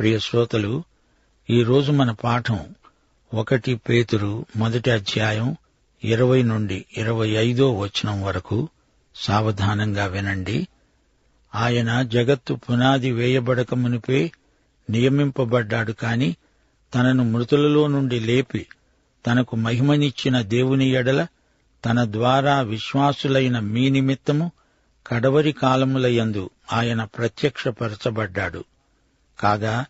ప్రియ శ్రోతలు ఈరోజు మన పాఠం ఒకటి పేతురు మొదటి అధ్యాయం ఇరవై నుండి ఇరవై ఐదో వచనం వరకు సావధానంగా వినండి. ఆయన జగత్తు పునాది వేయబడక మునిపే నియమింపబడ్డాడు కాని తనను మృతులలో నుండి లేపి తనకు మహిమనిచ్చిన దేవుని ఎడల తన ద్వారా విశ్వాసులైన మీ నిమిత్తము కడవరి కాలములయందు ఆయన ప్రత్యక్షపరచబడ్డాడు. కాగా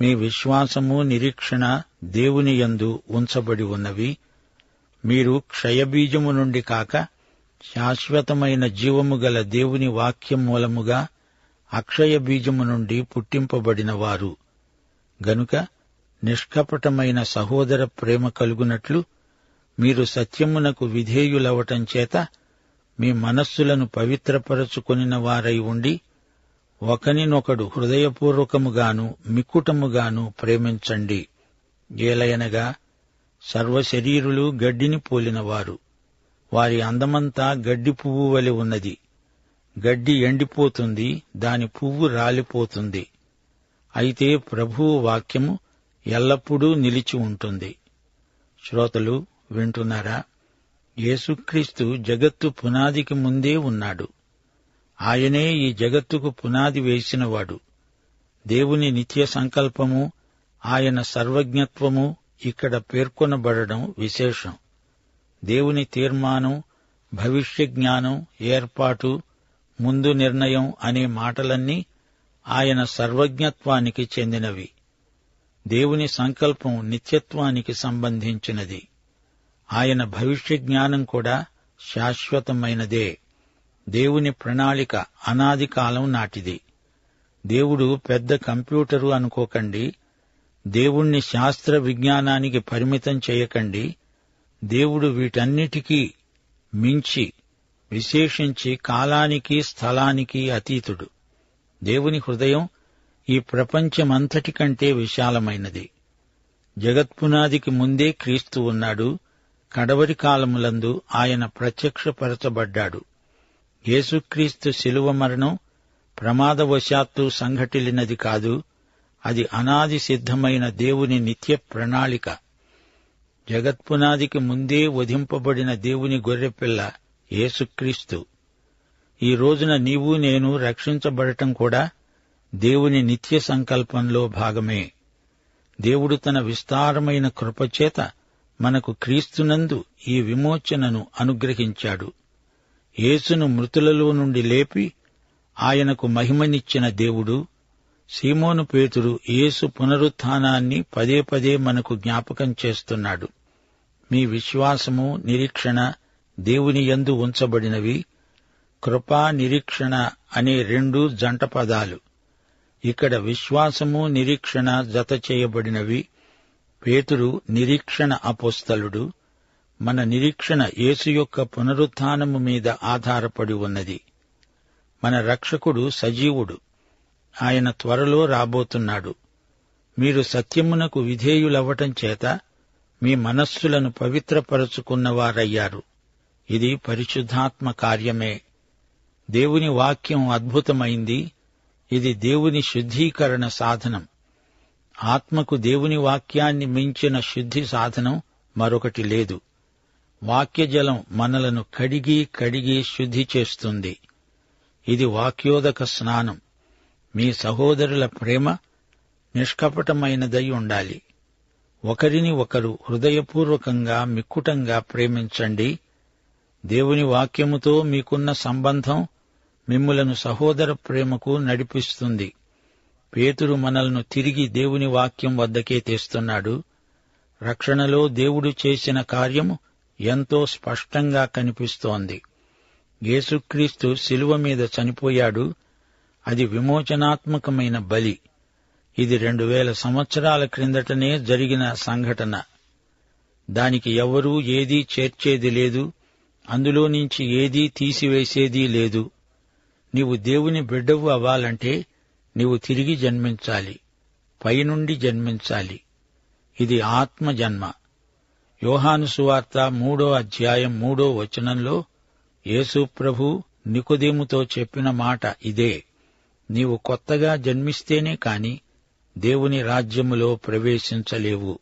మీ విశ్వాసము నిరీక్షణ దేవుని యందు ఉంచబడి ఉన్నవి. మీరు క్షయబీజము నుండి కాక శాశ్వతమైన జీవము గల దేవుని వాక్యం మూలముగా అక్షయ బీజము నుండి పుట్టింపబడినవారు. గనుక నిష్కపటమైన సహోదర ప్రేమ కలుగునట్లు మీరు సత్యమునకు విధేయులవటం చేత మీ మనస్సులను పవిత్రపరచుకొనిన వారై ఉండి ఒకనినొకడు హృదయపూర్వకముగాను మిక్కుటముగాను ప్రేమించండి. ఏలయనగా సర్వశరీరులు గడ్డిని పోలినవారు. వారి అందమంతా గడ్డి పువ్వు వలె ఉన్నది. గడ్డి ఎండిపోతుంది దాని పువ్వు రాలిపోతుంది. అయితే ప్రభువు వాక్యము ఎల్లప్పుడూ నిలిచి ఉంటుంది. శ్రోతలు వింటున్నారా? యేసుక్రీస్తు జగత్తు పునాదికి ముందే ఉన్నాడు. ఆయనే ఈ జగత్తుకు పునాది వేసినవాడు. దేవుని నిత్య సంకల్పము ఆయన సర్వజ్ఞత్వము ఇక్కడ పేర్కొనబడడం విశేషం. దేవుని తీర్మానం భవిష్య జ్ఞానం ఏర్పాటు ముందు నిర్ణయం అనే మాటలన్నీ ఆయన సర్వజ్ఞత్వానికి చెందినవి. దేవుని సంకల్పం నిత్యత్వానికి సంబంధించినది. ఆయన భవిష్య జ్ఞానం కూడా శాశ్వతమైనదే. దేవుని ప్రణాళిక అనాది కాలం నాటిది. దేవుడు పెద్ద కంప్యూటరు అనుకోకండి దేవుణ్ణి శాస్త్ర విజ్ఞానానికి పరిమితం చేయకండి దేవుడు వీటన్నిటికీ మించి విశేషించి కాలానికి స్థలానికి అతీతుడు. దేవుని హృదయం ఈ ప్రపంచమంతటి కంటే విశాలమైనది. జగత్పునాదికి ముందే క్రీస్తు ఉన్నాడు కడవరి కాలములందు ఆయన ప్రత్యక్షపరచబడ్డాడు. యేసుక్రీస్తు శిలువ మరణం ప్రమాదవశాత్తు సంఘటిల్లినది కాదు అది అనాది సిద్ధమైన దేవుని నిత్య ప్రణాళిక. జగత్పునాదికి ముందే వధింపబడిన దేవుని గొర్రెపిల్ల యేసుక్రీస్తు. ఈ రోజున నీవు నేను రక్షించబడటం కూడా దేవుని నిత్య సంకల్పంలో భాగమే. దేవుడు తన విస్తారమైన కృపచేత మనకు క్రీస్తునందు ఈ విమోచనను అనుగ్రహించాడు. యేసును మృతులలో నుండి లేపి ఆయనకు మహిమనిచ్చిన దేవుడు సీమోను పేతుడు యేసు పునరుత్థానాన్ని పదే పదే మనకు జ్ఞాపకం చేస్తున్నాడు. మీ విశ్వాసము నిరీక్షణ దేవుని యందు ఉంచబడినవి. కృపా నిరీక్షణ అనే రెండు జంట పదాలు. ఇక్కడ విశ్వాసము నిరీక్షణ జత చేయబడినవి. పేతుడు నిరీక్షణ అపోస్తలుడు మన నిరీక్షణ యేసు యొక్క పునరుత్నము మీద ఆధారపడి ఉన్నది. మన రక్షకుడు సజీవుడు. ఆయన త్వరలో రాబోతున్నాడు. మీరు సత్యమునకు విధేయులవ్వటం చేత మీ మనస్సులను పవిత్రపరచుకున్నవారయ్యారు. ఇది పరిశుద్ధాత్మ కార్యమే. దేవుని వాక్యం అద్భుతమైంది. ఇది దేవుని శుద్ధీకరణ సాధనం. ఆత్మకు దేవుని వాక్యాన్ని మించిన శుద్ధి సాధనం మరొకటి లేదు. వాక్యజలం మనలను కడిగి కడిగి శుద్ధి చేస్తుంది. ఇది వాక్యోదక స్నానం. మీ సహోదరుల ప్రేమ నిష్కపటమైనదై ఉండాలి. ఒకరిని ఒకరు హృదయపూర్వకంగా మిక్కుటంగా ప్రేమించండి. దేవుని వాక్యముతో మీకున్న సంబంధం మిమ్ములను సహోదర ప్రేమకు నడిపిస్తుంది. పేతురు మనలను తిరిగి దేవుని వాక్యం వద్దకే తెస్తున్నాడు. రక్షణలో దేవుడు చేసిన కార్యము ఎంతో స్పష్టంగా కనిపిస్తోంది. యేసుక్రీస్తు శిలువ మీద చనిపోయాడు. అది విమోచనాత్మకమైన బలి. ఇది రెండు వేల సంవత్సరాల క్రిందటనే జరిగిన సంఘటన. దానికి ఎవరూ ఏదీ చేర్చేది లేదు. అందులో నుంచి ఏదీ తీసివేసేదీ లేదు. నీవు దేవుని బిడ్డవు అవ్వాలంటే నీవు తిరిగి జన్మించాలి. పైనుండి జన్మించాలి. ఇది ఆత్మ జన్మ యోహాను సువార్త మూడో అధ్యాయం మూడో వచనంలో యేసుప్రభు నికుదేముతో చెప్పిన మాట ఇదే. నీవు కొత్తగా జన్మిస్తేనే కాని దేవుని రాజ్యములో ప్రవేశించలేవు.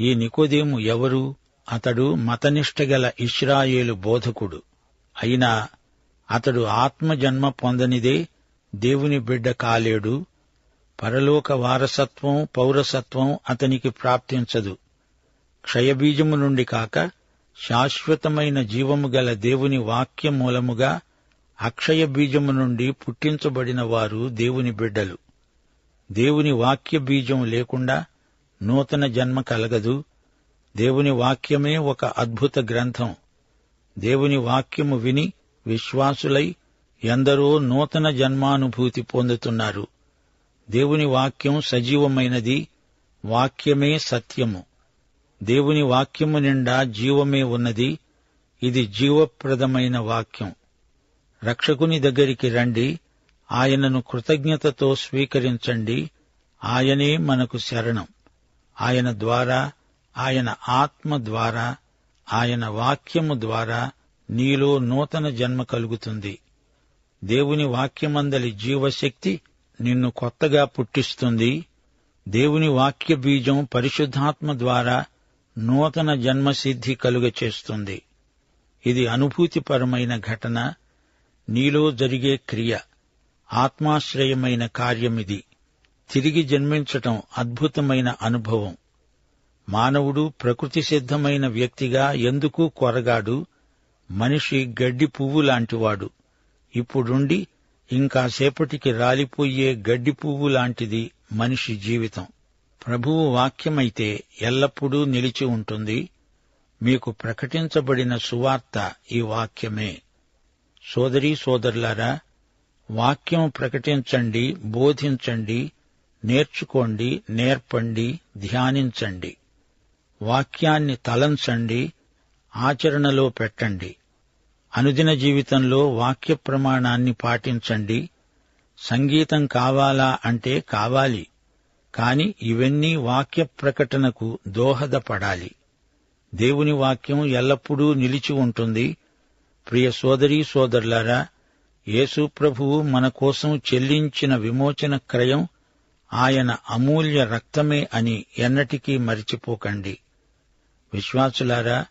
ఈ నికోదేము ఎవరు? అతడు మతనిష్టగల ఇస్రాయేలు బోధకుడు. అయినా అతడు ఆత్మజన్మ పొందనిదే దేవుని బిడ్డ కాలేడు. పరలోక వారసత్వం పౌరసత్వం అతనికి ప్రాప్తించదు. క్షయబీజము నుండి కాక శాశ్వతమైన జీవము గల దేవుని వాక్యం మూలముగా అక్షయ బీజము నుండి పుట్టించబడిన వారు దేవుని బిడ్డలు. దేవుని వాక్య బీజం లేకుండా నూతన జన్మ కలగదు. దేవుని వాక్యమే ఒక అద్భుత గ్రంథం. దేవుని వాక్యము విని విశ్వాసులై ఎందరో నూతన జన్మానుభూతి పొందుతున్నారు. దేవుని వాక్యం సజీవమైనది. వాక్యమే సత్యము. దేవుని వాక్యము నిండా జీవమే ఉన్నది. ఇది జీవప్రదమైన వాక్యం. రక్షకుని దగ్గరికి రండి. ఆయనను కృతజ్ఞతతో స్వీకరించండి. ఆయనే మనకు శరణం. ఆయన ద్వారా ఆయన ఆత్మ ద్వారా ఆయన వాక్యము ద్వారా నీలో నూతన జన్మ కలుగుతుంది. దేవుని వాక్యమందలి జీవశక్తి నిన్ను కొత్తగా పుట్టిస్తుంది. దేవుని వాక్య బీజం పరిశుద్ధాత్మ ద్వారా నూతన జన్మసిద్ధి కలుగ చేస్తుంది. ఇది అనుభూతిపరమైన ఘటన నీలో జరిగే క్రియ ఆత్మాశ్రయమైన కార్యమిది తిరిగి జన్మించటం అద్భుతమైన అనుభవం. మానవుడు ప్రకృతి సిద్ధమైన వ్యక్తిగా ఎందుకు కొరగాడు? మనిషి గడ్డి పువ్వు లాంటివాడు. ఇప్పుడుండి ఇంకాసేపటికి రాలిపోయే గడ్డి పువ్వు లాంటిది మనిషి జీవితం. ప్రభువు వాక్యమైతే ఎల్లప్పుడూ నిలిచి ఉంటుంది. మీకు ప్రకటించబడిన సువార్త ఈ వాక్యమే. సోదరీ సోదరులారా వాక్యం ప్రకటించండి బోధించండి నేర్చుకోండి నేర్పండి ధ్యానించండి. వాక్యాన్ని తలంచండి ఆచరణలో పెట్టండి. అనుదిన జీవితంలో వాక్య ప్రమాణాన్ని పాటించండి. సంగీతం కావాలా అంటే కావాలి. కాని ఇవన్నీ వాక్య ప్రకటనకు దోహదపడాలి. దేవుని వాక్యం ఎల్లప్పుడూ నిలిచి ఉంటుంది. ప్రియ సోదరీ సోదరులారా యేసు ప్రభువు మన కోసం చెల్లించిన విమోచన క్రయం ఆయన అమూల్య రక్తమే అని ఎన్నటికీ మరిచిపోకండి. విశ్వాసులారా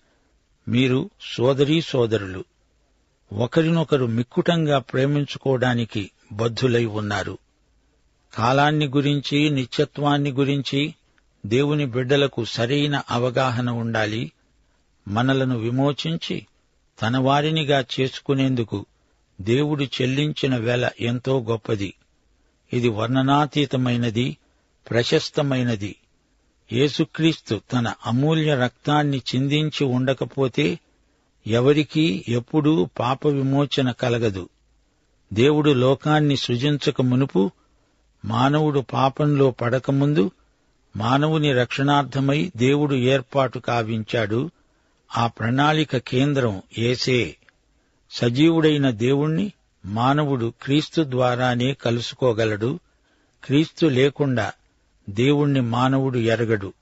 మీరు సోదరీ సోదరులు. ఒకరినొకరు మిక్కుటంగా ప్రేమించుకోవడానికి బద్ధులై ఉన్నారు. కాలాన్ని గురించి నిత్యత్వాన్ని గురించి దేవుని బిడ్డలకు సరైన అవగాహన ఉండాలి. మనలను విమోచించి తన వారినిగా చేసుకునేందుకు దేవుడు చెల్లించిన వెల ఎంతో గొప్పది. ఇది వర్ణనాతీతమైనది ప్రశస్తమైనది. యేసుక్రీస్తు తన అమూల్య రక్తాన్ని చిందించి ఉండకపోతే ఎవరికీ ఎప్పుడూ పాప విమోచన కలగదు. దేవుడు లోకాన్ని సృజించక మునుపు మానవుడు పాపంలో పడకముందు మానవుని రక్షణార్థమై దేవుడు ఏర్పాటు కావించాడు. ఆ ప్రణాళిక కేంద్రం ఏసే. సజీవుడైన దేవుణ్ణి మానవుడు క్రీస్తు ద్వారానే కలుసుకోగలడు. క్రీస్తు లేకుండా దేవుణ్ణి మానవుడు ఎరగడు.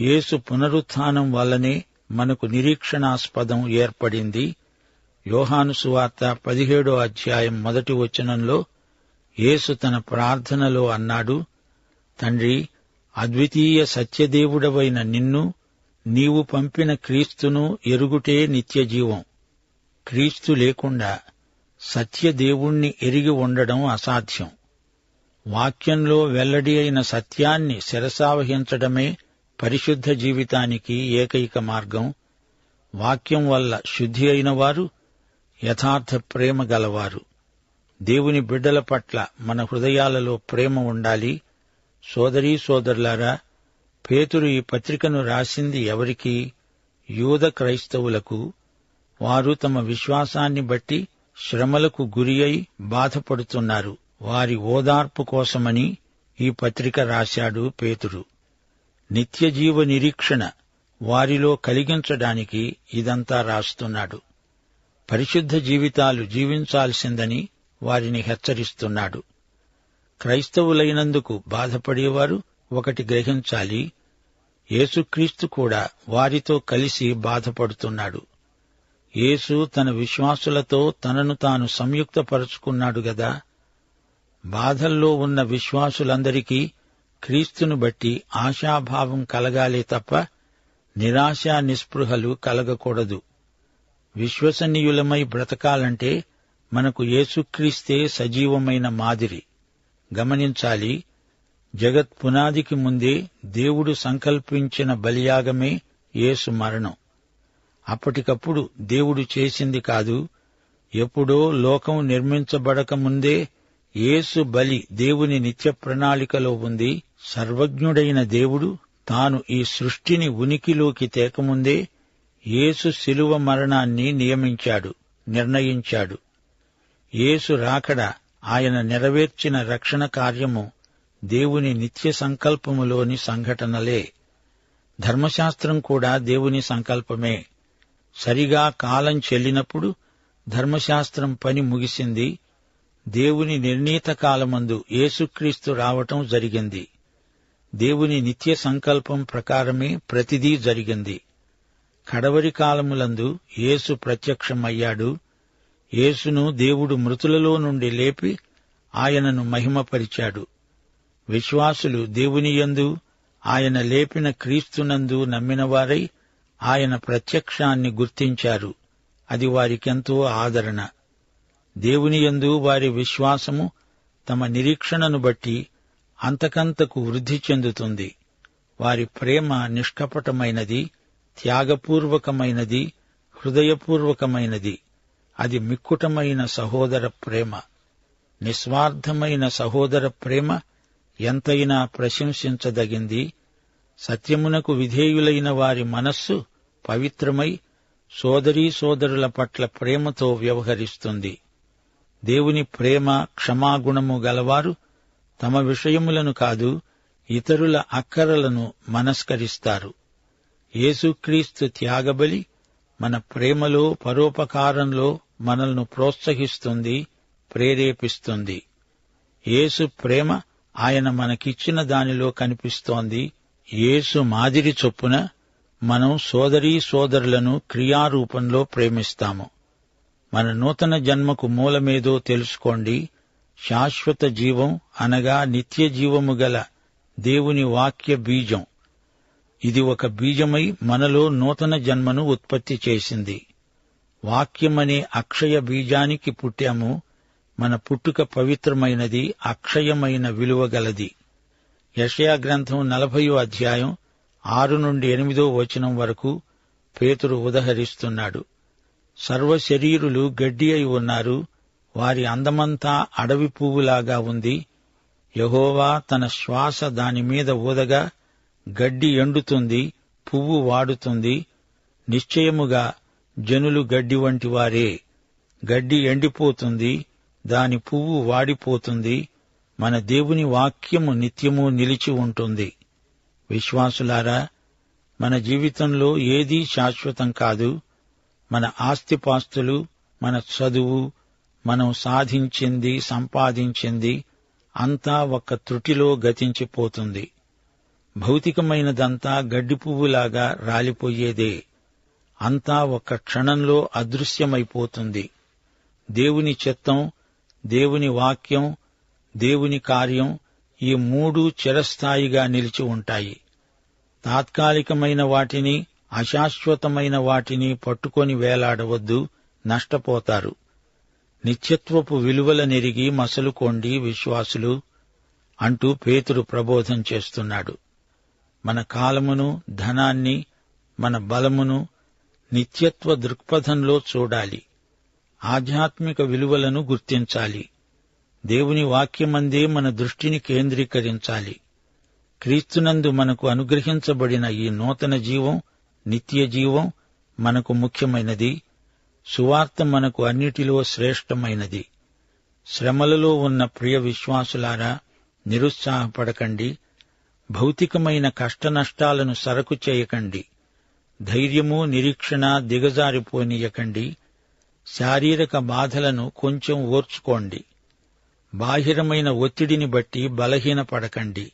యేసు పునరుత్థానం వల్లనే మనకు నిరీక్షణాస్పదం ఏర్పడింది. యోహాను సువార్త పదిహేడో అధ్యాయం మొదటి వచనంలో యేసు తన ప్రార్థనలో అన్నాడు తండ్రి అద్వితీయ సత్యదేవుడవైన నిన్ను నీవు పంపిన క్రీస్తును ఎరుగుటే నిత్యజీవం క్రీస్తు లేకుండా సత్యదేవుణ్ణి ఎరిగి ఉండడం అసాధ్యం. వాక్యంలో వెల్లడి అయిన సత్యాన్ని శిరసావహించడమే పరిశుద్ధ జీవితానికి ఏకైక మార్గం. వాక్యం వల్ల శుద్ధి అయినవారు యథార్థ ప్రేమ గలవారు. దేవుని బిడ్డల పట్ల మన హృదయాలలో ప్రేమ ఉండాలి. సోదరీ సోదరులారా పేతురు ఈ పత్రికను రాసింది ఎవరికి? యూద క్రైస్తవులకు. వారు తమ విశ్వాసాన్ని బట్టి శ్రమలకు గురి అయి బాధపడుతున్నారు. వారి ఓదార్పు కోసమని ఈ పత్రిక రాశాడు పేతురు. నిత్యజీవ నిరీక్షణ వారిలో కలిగించడానికి ఇదంతా రాస్తున్నాడు. పరిశుద్ధ జీవితాలు జీవించాల్సిందని వారిని హెచ్చరిస్తున్నాడు. క్రైస్తవులైనందుకు బాధపడేవారు ఒకటి గ్రహించాలి. యేసుక్రీస్తు కూడా వారితో కలిసి బాధపడుతున్నాడు. యేసు తన విశ్వాసులతో తనను తాను సంయుక్తపరుచుకున్నాడు గదా. బాధల్లో ఉన్న విశ్వాసులందరికీ క్రీస్తును బట్టి ఆశాభావం కలగాలే తప్ప నిరాశా నిస్పృహలు కలగకూడదు. విశ్వసనీయులమై బ్రతకాలంటే మనకు యేసుక్రీస్తే సజీవమైన మాదిరి. గమనించాలి జగత్ పునాదికి ముందే దేవుడు సంకల్పించిన బలియాగమే యేసు మరణం. అప్పటికప్పుడు దేవుడు చేసింది కాదు ఎప్పుడో లోకం నిర్మించబడక ముందే యేసు బలి దేవుని నిత్య ప్రణాళికలో ఉంది. సర్వజ్ఞుడైన దేవుడు తాను ఈ సృష్టిని ఉనికిలోకి తేకముందే యేసు శిలువ మరణాన్ని నియమించాడు నిర్ణయించాడు. యేసు రాకడ ఆయన నెరవేర్చిన రక్షణ కార్యము దేవుని నిత్య సంకల్పములోని సంఘటనలే. ధర్మశాస్త్రం కూడా దేవుని సంకల్పమే. సరిగా కాలం చెల్లినప్పుడు ధర్మశాస్త్రం పని ముగిసింది. దేవుని నిర్ణీత కాలమందు యేసుక్రీస్తు రావటం జరిగింది. దేవుని నిత్య సంకల్పం ప్రకారమే ప్రతిదీ జరిగింది. కడవరి కాలములందు యేసు ప్రత్యక్షమయ్యాడు. యేసును దేవుడు మృతులలో నుండి లేపి ఆయనను మహిమపరిచాడు. విశ్వాసులు దేవునియందు ఆయన లేపిన క్రీస్తునందు నమ్మినవారై ఆయన ప్రత్యక్షాన్ని గుర్తించారు. అది వారికెంతో ఆదరణ. దేవునియందు వారి విశ్వాసము తమ నిరీక్షణను బట్టి అంతకంతకు వృద్ధి చెందుతుంది. వారి ప్రేమ నిష్కపటమైనది త్యాగపూర్వకమైనది హృదయపూర్వకమైనది. అది మిక్కుటమైన సహోదర ప్రేమ నిస్వార్థమైన సహోదర ప్రేమ ఎంతైనా ప్రశంసించదగింది. సత్యమునకు విధేయులైన వారి మనస్సు పవిత్రమై సోదరీ సోదరుల పట్ల ప్రేమతో వ్యవహరిస్తుంది. దేవుని ప్రేమ క్షమాగుణము గలవారు తమ విషయములను కాదు ఇతరుల అక్కరలను మనస్కరిస్తారు. యేసుక్రీస్తు త్యాగబలి మన ప్రేమలో పరోపకారంలో మనల్ని ప్రోత్సహిస్తుంది ప్రేరేపిస్తుంది. యేసు ప్రేమ ఆయన మనకిచ్చిన దానిలో కనిపిస్తోంది. యేసు మాదిరి చొప్పున మనం సోదరీ సోదరులను క్రియారూపంలో ప్రేమిస్తాము. మన నూతన జన్మకు మూలమేదో తెలుసుకోండి. శాశ్వత జీవం అనగా నిత్య జీవము గల దేవుని వాక్య బీజం. ఇది ఒక బీజమై మనలో నూతన జన్మను ఉత్పత్తి చేసింది. వాక్యమనే అక్షయ బీజానికి పుట్టాము. మన పుట్టుక పవిత్రమైనది అక్షయమైన విలువగలది యషయా గ్రంథం నలభయో అధ్యాయం ఆరు నుండి ఎనిమిదో వచనం వరకు పేతురు ఉదహరిస్తున్నాడు. సర్వశరీరులు గడ్డి అయి ఉన్నారు. వారి అందమంతా అడవి పువ్వులాగా ఉంది. యహోవా తన శ్వాస దానిమీద ఊదగా గడ్డి ఎండుతుంది పువ్వు వాడుతుంది. నిశ్చయముగా జనులు గడ్డి వంటి వారే. గడ్డి ఎండిపోతుంది దాని పువ్వు వాడిపోతుంది మన దేవుని వాక్యము నిత్యము నిలిచి ఉంటుంది. విశ్వాసులారా మన జీవితంలో ఏదీ శాశ్వతం కాదు. మన ఆస్తిపాస్తులు మన చదువు మనం సాధించింది సంపాదించింది అంతా ఒక త్రుటిలో గతించిపోతుంది. భౌతికమైనదంతా గడ్డి పువ్వులాగా రాలిపోయేదే. అంతా ఒక్క క్షణంలో అదృశ్యమైపోతుంది. దేవుని చిత్తం దేవుని వాక్యం దేవుని కార్యం ఈ మూడు చిరస్థాయిగా నిలిచి ఉంటాయి. తాత్కాలికమైన వాటిని అశాశ్వతమైన వాటిని పట్టుకొని వేలాడవద్దు నష్టపోతారు. నిత్యత్వపు విలువల నెరిగి మసలుకోండి విశ్వాసులు అంటూ పేతురు ప్రబోధం చేస్తున్నాడు. మన కాలమును ధనాన్ని మన బలమును నిత్యత్వ దృక్పథంలో చూడాలి. ఆధ్యాత్మిక విలువలను గుర్తించాలి. దేవుని వాక్యమందే మన దృష్టిని కేంద్రీకరించాలి. క్రీస్తునందు మనకు అనుగ్రహించబడిన ఈ నూతన జీవం నిత్య జీవం మనకు ముఖ్యమైనది. సువార్త మనకు అన్నిటిలో శ్రేష్టమైనది. శ్రమలలో ఉన్న ప్రియ విశ్వాసులారా నిరుత్సాహపడకండి. భౌతికమైన కష్టనష్టాలను సరకు చేయకండి. ధైర్యము నిరీక్షణ దిగజారిపోనీయకండి. శారీరక బాధలను కొంచెం ఓర్చుకోండి. బాహిరమైన ఒత్తిడిని బట్టి బలహీనపడకండి.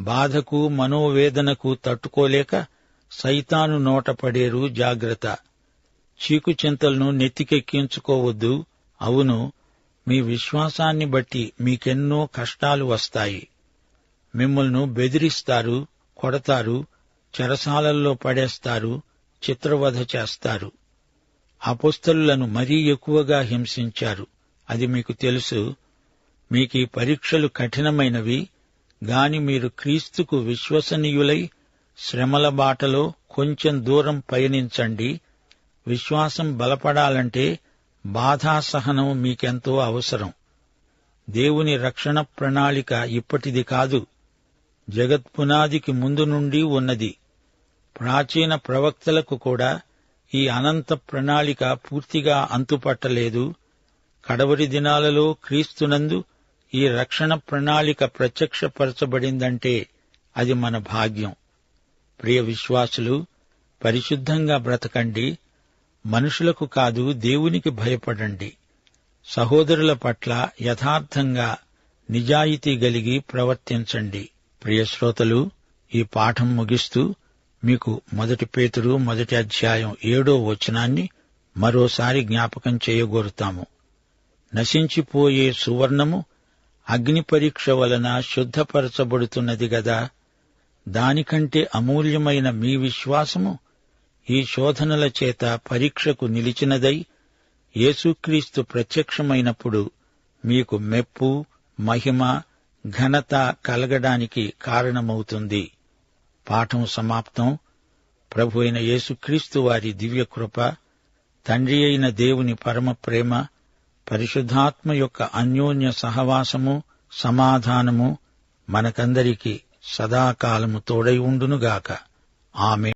బాధకు మనోవేదనకు తట్టుకోలేక సైతాను నోట పడేరు జాగ్రత్త. చీకుచింతలను నెత్తికెక్కించుకోవద్దు. అవును మీ విశ్వాసాన్ని బట్టి మీకెన్నో కష్టాలు వస్తాయి. మిమ్మల్ని బెదిరిస్తారు కొడతారు చెరసాలల్లో పడేస్తారు చిత్రవధ చేస్తారు. అపుస్తలులను మరీ ఎక్కువగా హింసించారు. అది మీకు తెలుసు. మీకీ పరీక్షలు కఠినమైనవి. గాని మీరు క్రీస్తుకు విశ్వసనీయులై శ్రమల బాటలో కొంచెం దూరం పయనించండి. విశ్వాసం బలపడాలంటే బాధాసహనం మీకెంతో అవసరం. దేవుని రక్షణ ప్రణాళిక ఇప్పటిది కాదు. జగత్పునాదికి ముందు నుండి ఉన్నది. ప్రాచీన ప్రవక్తలకు కూడా ఈ అనంత ప్రణాళిక పూర్తిగా అంతుపట్టలేదు. కడవరి దినాలలో క్రీస్తునందు ఈ రక్షణ ప్రణాళిక ప్రత్యక్షపరచబడిందంటే అది మన భాగ్యం. ప్రియ విశ్వాసులు పరిశుద్ధంగా బ్రతకండి. మనుషులకు కాదు దేవునికి భయపడండి. సహోదరుల పట్ల యథార్థంగా నిజాయితీ గలిగి ప్రవర్తించండి. ప్రియశ్రోతలు ఈ పాఠం ముగిస్తూ మీకు మొదటి పేతుడు మొదటి అధ్యాయం ఏడో వచనాన్ని మరోసారి జ్ఞాపకం చేయగోరుతాము. నశించిపోయే సువర్ణము అగ్ని పరీక్ష వలన శుద్ధపరచబడుతున్నది గదా. దానికంటే అమూల్యమైన మీ విశ్వాసము ఈ శోధనల చేత పరీక్షకు నిలిచినదై యేసుక్రీస్తు ప్రత్యక్షమైనప్పుడు మీకు మెప్పు మహిమ ఘనత కలగడానికి కారణమవుతుంది. పాఠం సమాప్తం. ప్రభు అయిన యేసుక్రీస్తు వారి దివ్యకృప తండ్రి అయిన దేవుని పరమ ప్రేమ పరిశుద్ధాత్మ యొక్క అన్యోన్య సహవాసము సమాధానము మనకందరికీ సదాకాలము తోడై ఉండునుగాక. ఆమె